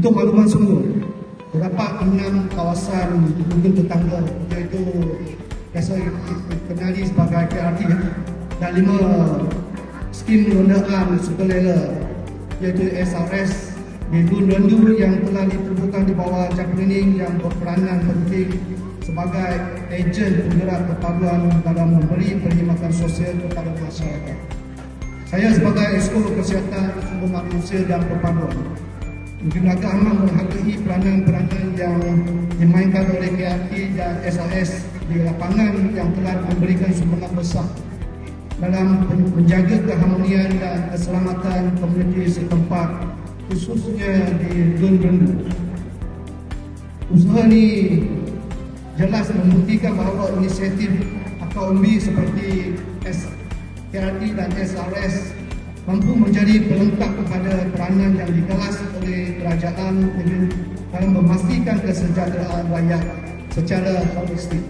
makluman sungguh terdapat enam kawasan mungkin tetangga iaitu biasa dikenali sebagai KRT dan lima skim rondaan sukarela iaitu SRS di Dun Rendu yang telah ditubuhkan di bawah Jaklening yang berperanan penting sebagai ejen penggerak perpaduan dalam memberi perkhidmatan sosial kepada masyarakat. Saya sebagai Esko Kesihatan Sumber Manusia dan Perpaduan agak amat menghargai peranan-peranan yang dimainkan oleh KRT dan SAS di lapangan yang telah memberikan sumbangan besar dalam menjaga keharmonian dan keselamatan komuniti setempat khususnya di Dun Rendu. Usaha ini jelas membuktikan bahawa inisiatif atau umbi seperti KRT dan SRS mampu menjadi pelengkap kepada peranan yang dikelas oleh kerajaan dalam memastikan kesejahteraan rakyat secara holistik.